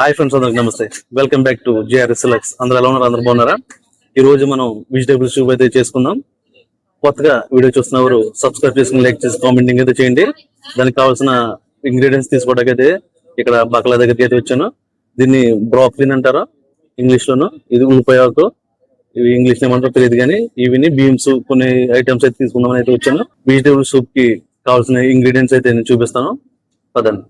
Hi friends అందరికి నమస్తే. Welcome back to GRS సిలక్స్ అందరూ ఎలా ఉన్నారు? అందరు బాగున్నారా? ఈ రోజు మనం వెజిటేబుల్ సూప్ అయితే చేసుకుందాం. కొత్తగా వీడియో చూస్తున్నవారు సబ్స్క్రైబ్ చేసుకుని లైక్ చేసి కామెంటింగ్ అయితే చేయండి. దానికి కావాల్సిన ఇంగ్రీడియంట్స్ తీసుకోవడానికి అయితే ఇక్కడ బకల దగ్గరికి అయితే వచ్చాను. దీన్ని బ్రాక్లిన్ అంటారు ఇంగ్లీష్ లోను. ఇది ఉల్లిపాయకు ఇవి ఇంగ్లీష్ ఏమంటారో తెలియదు కానీ ఇవిని బీమ్స్ కొన్ని ఐటమ్స్ అయితే తీసుకుందామని అయితే వచ్చాను. వెజిటేబుల్ సూప్కి కావాల్సిన ఇంగ్రీడియంట్స్ అయితే నేను చూపిస్తాను. పదండి.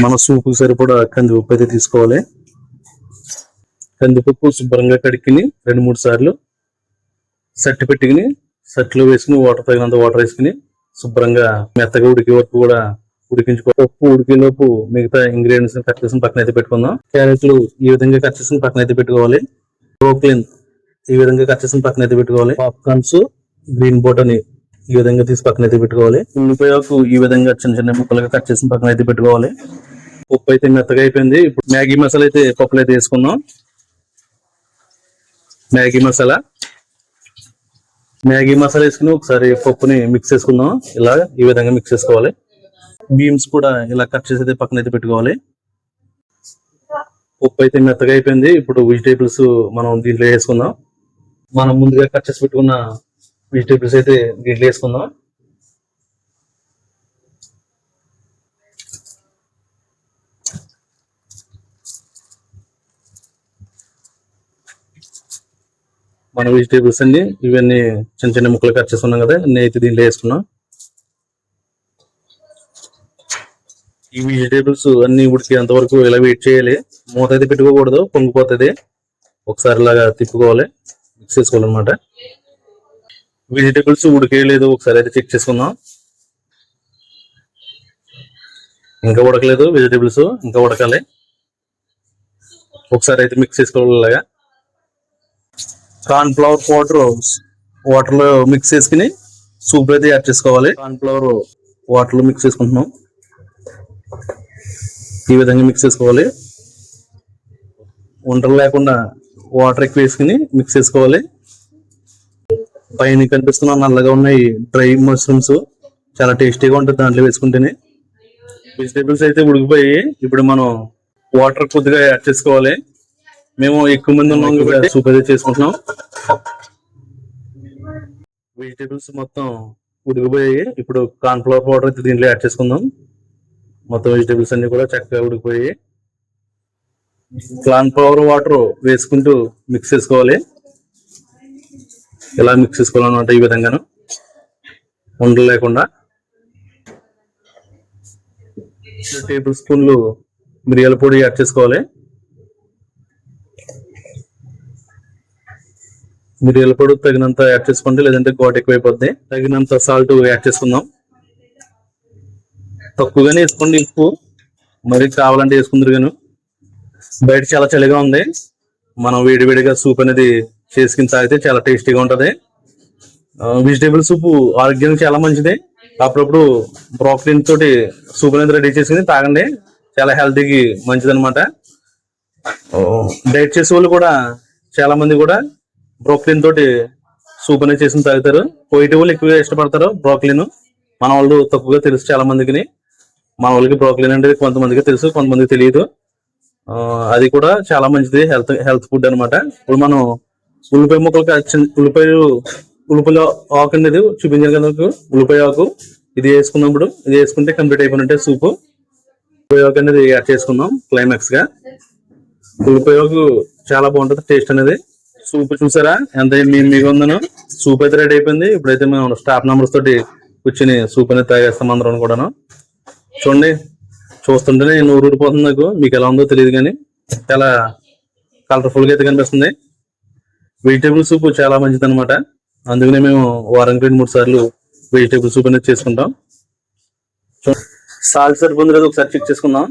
మన సూపు సరిపడా కందిపప్పు అయితే తీసుకోవాలి. కందిపప్పు శుభ్రంగా కడిగిని రెండు మూడు సార్లు సట్టి పెట్టుకుని సట్లో వేసుకుని వాటర్ తగినంత వాటర్ వేసుకుని శుభ్రంగా మెత్తగా ఉడికే వరకు కూడా ఉడికించుకో పప్పు ఉడికేలోపు మిగతా ఇంగ్రీడియంట్స్ కట్ చేసిన పక్కన అయితే పెట్టుకుందాం. క్యారెట్లు ఈ విధంగా కట్ చేసిన పక్కన అయితే పెట్టుకోవాలి. బ్రోక్లిన్ ఈ విధంగా కట్ చేసిన పక్కన అయితే పెట్టుకోవాలి. పాప్కార్న్స్ గ్రీన్ బోటని ఈ విధంగా తీసి పక్కన అయితే పెట్టుకోవాలి. ఉల్లిపాయకు ఈ విధంగా చిన్న చిన్న ముక్కలుగా కట్ చేసి పక్కన అయితే పెట్టుకోవాలి. పప్పు అయితే మెత్తగా అయిపోయింది. ఇప్పుడు మ్యాగీ మసాలా అయితే పప్పులు అయితే వేసుకుందాం. మ్యాగీ మసాలా. మ్యాగీ మసాలా వేసుకుని ఒకసారి పప్పుని మిక్స్ చేసుకుందాం. ఇలా ఈ విధంగా మిక్స్ చేసుకోవాలి. బీమ్స్ కూడా ఇలా కట్ చేసి అయితే పక్కన అయితే పెట్టుకోవాలి. పప్పు అయితే మెత్తగా అయిపోయింది. ఇప్పుడు వెజిటేబుల్స్ మనం దీంట్లో వేసుకుందాం. మనం ముందుగా కట్ చేసి పెట్టుకున్న వెజిటేబుల్స్ అయితే దీంట్లో వేసుకుందాం మన వెజిటేబుల్స్ అన్ని ఇవన్నీ చిన్న చిన్న ముక్కలు కట్ చేసుకున్నాం కదా అన్ని అయితే దీంట్లో వేసుకున్నాం. ఈ వెజిటేబుల్స్ అన్ని ఉడికేంత వరకు ఇలా వెయిట్ చేయాలి. మూత అయితే పెట్టుకోకూడదు పొంగిపోతుంది. ఒకసారి ఇలాగా తిప్పుకోవాలి మిక్స్ చేసుకోవాలన్నమాట. వెజిటేబుల్స్ ఉడికేయలేదు. ఒకసారి అయితే చెక్ చేసుకుందాం. ఇంకా ఉడకలేదు వెజిటేబుల్స్. ఇంకా ఉడకాలి. ఒకసారి అయితే మిక్స్ చేసుకోవాలి ఇలాగా కార్న్ ఫ్లవర్ పౌడర్ వాటర్లో మిక్స్ చేసుకుని సూప్ అయితే యాడ్ చేసుకోవాలి. కార్న్ ఫ్లవర్ వాటర్లో మిక్స్ చేసుకుంటున్నాం. ఈ విధంగా మిక్స్ చేసుకోవాలి. వంటలు లేకుండా వాటర్ ఎక్కువ వేసుకుని మిక్స్ చేసుకోవాలి. పైన కనిపిస్తున్న నల్లగా ఉన్నాయి డ్రై మష్రూమ్స్. చాలా టేస్టీగా ఉంటుంది దాంట్లో వేసుకుంటేనే. వెజిటేబుల్స్ అయితే ఉడికిపోయి ఇప్పుడు మనం వాటర్ కొద్దిగా యాడ్ చేసుకోవాలి. మేము ఎక్కువ మంది ఉన్నాం కాబట్టి సూప్ అయితే చేసుకుంటున్నాం. వెజిటేబుల్స్ మొత్తం ఉడికిపోయాయి. ఇప్పుడు కార్న్ ఫ్లవర్ పౌడర్ అయితే దీంట్లో యాడ్ చేసుకుందాం. మొత్తం వెజిటేబుల్స్ అన్ని కూడా చక్కగా ఉడికిపోయాయి. కార్న్ ఫ్లవర్ వాటర్ వేసుకుంటూ మిక్స్ చేసుకోవాలి. ఎలా మిక్స్ చేసుకోవాలన్నమాట ఈ విధంగాను. ఉండలు లేకుండా. టేబుల్ స్పూన్లు మిరియాల పొడి యాడ్ చేసుకోవాలి. మిరియాల పొడి తగినంత యాడ్ చేసుకోండి లేదంటే ఘాట్ ఎక్కువైపోద్ది. తగినంత సాల్ట్ యాడ్ చేసుకుందాం. తక్కువగానే వేసుకోండి ఉప్పు. మరి కావాలంటే వేసుకుందరు గాను. బయట చాలా చలిగా ఉంది. మనం వేడివేడిగా సూప్ అనేది చేసుకుని తాగితే చాలా టేస్టీగా ఉంటుంది. వెజిటేబుల్ సూప్ ఆరోగ్యానికి చాలా మంచిది. అప్పుడప్పుడు బ్రోక్లిన్ తోటి సూప్ అనేది రెడీ చేసుకుని తాగండి. చాలా హెల్తీకి మంచిది అనమాట డైట్ చేసే వాళ్ళు కూడా చాలా మంది కూడా బ్రోక్లిన్ తోటి సూప్ అనేది చేసుకుని తాగుతారు. పోయిట వాళ్ళు ఎక్కువగా ఇష్టపడతారు బ్రోక్లిన్ మన వాళ్ళు తక్కువగా తెలుసు చాలా మందికి. మన వాళ్ళకి బ్రోక్లిన్ అంటే కొంతమందికి తెలుసు కొంతమందికి తెలియదు. అది కూడా చాలా మంచిది హెల్త్ హెల్త్ ఫుడ్ అనమాట ఇప్పుడు మనం ఉల్లిపాయ ముక్కలు ఉల్లిపాయ ఉల్లిపాయ ఆకు అనేది చూపించాను కదా మీకు? ఉల్లిపాయ ఆకు. ఇది వేసుకున్నప్పుడు ఇది వేసుకుంటే కంప్లీట్ అయిపోయినట్టే సూప్. ఉల్లిపాయ ఆకు అనేది యాడ్ చేసుకుందాం క్లైమాక్స్గా. ఉల్లిపాయ ఆకు చాలా బాగుంటుంది టేస్ట్ అనేది. సూప్ చూసారా? ఎంత మేము మీకు ఉందను? సూప్ అయితే రెడీ అయిపోయింది. ఇప్పుడైతే మేము స్టాఫ్ మెంబర్స్ తోటి కూర్చుని సూప్ అనేది తాగేస్తాం అందరం కూడాను. చూడండి చూస్తుంటేనే నూరు ఊరిపోతుంది నాకు. మీకు ఎలా ఉందో తెలియదు కానీ చాలా కలర్ఫుల్గా అయితే కనిపిస్తుంది. వెజిటేబుల్ సూప్ చాలా మంచిది అనమాట అందుకనే మేము వారానికి రెండు మూడు సార్లు వెజిటేబుల్ సూప్ అనేది చేసుకుంటాం. సాల్ట్ సరిపోతుంది కదా ఒకసారి చెక్ చేసుకుందాం.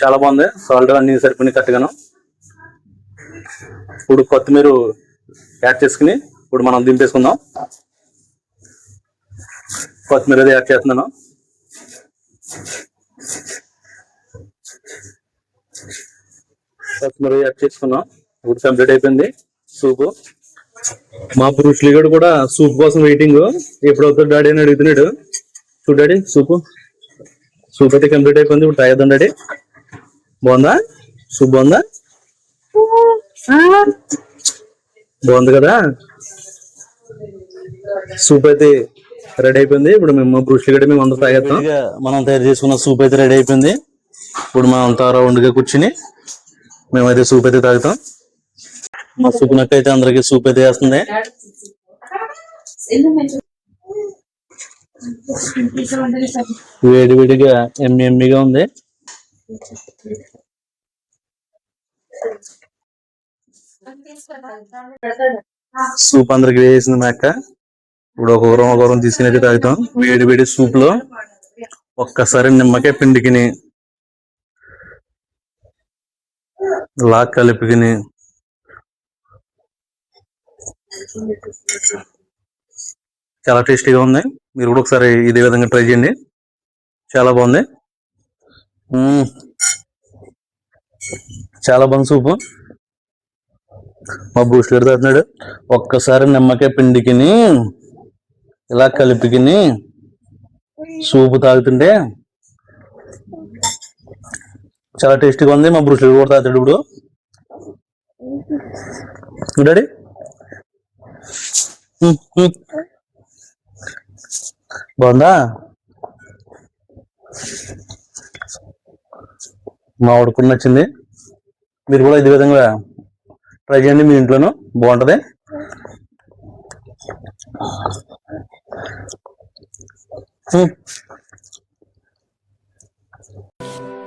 చాలా బాగుంది. సాల్ట్ అన్ని సరిపోయినాయి కరెక్ట్గాను. ఇప్పుడు కొత్తిమీర యాడ్ చేసుకుని ఇప్పుడు మనం దింపేసుకుందాం. కొత్తిమీర అది యాడ్ చేస్తున్నాను. కొత్తిమీర యాడ్ చేసుకున్నాం. ఇప్పుడు కంప్లీట్ అయిపోయింది. సూప్ మా పురుషులు గడు కూడా సూప్ కోసం వెయిటింగ్ ఎప్పుడు అవుతుంది డాడీ అని అడుగుతున్నాడు. చూడు డాడీ సూప్ సూప్ అయితే కంప్లీట్ అయిపోయింది. ఇప్పుడు తాగేద్దాం డాడీ. బాగుందా? సూప్ బాగుందా? బాగుంది కదా? సూప్ అయితే రెడీ అయిపోయింది. ఇప్పుడు మేము బ్రూష్లు కూడా మేము అందరూ తాగేస్తాం మనం తయారు చేసుకున్న సూప్ అయితే రెడీ అయిపోయింది. ఇప్పుడు మనం అంతా రౌండ్గా కూర్చుని మేమైతే సూప్ అయితే తాగుతాం. మా సూప్ నక్క అయితే అందరికి సూప్ అయితే వేస్తుంది. వేడి వేడిగా ఎమ్మి ఎమ్మిగా ఉంది. సూప్ అందరికి వేసింది మా అక్క. ఇప్పుడు ఒక ఊరం ఒక ఊరం తీసుకుని తాగుతాం వేడి వేడి సూప్లో ఒక్కసారి నిమ్మకాయ పిండికిని లా కలిపికిని చాలా టేస్టీగా ఉంది. మీరు కూడా ఒకసారి ఇదే విధంగా ట్రై చేయండి. చాలా బాగుంది. చాలా బాగుంది సూపు. మా బూస్ట్ గారు తాగుతున్నాడు. ఒక్కసారి నిమ్మకాయ పిండికిని ఇలా కలిపికిని? సూపు తాగుతుంటే? చాలా టేస్టీగా ఉంది మా బ్రుషులు కూడా తాగుతాడు ఇప్పుడు. డాడీ? బాగుందా? మా వాడుకు నచ్చింది. మీరు కూడా ఇదే విధంగా ట్రై చేయండి మీ ఇంట్లోనూ. బాగుంటది.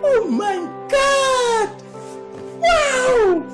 Oh my God! Wow!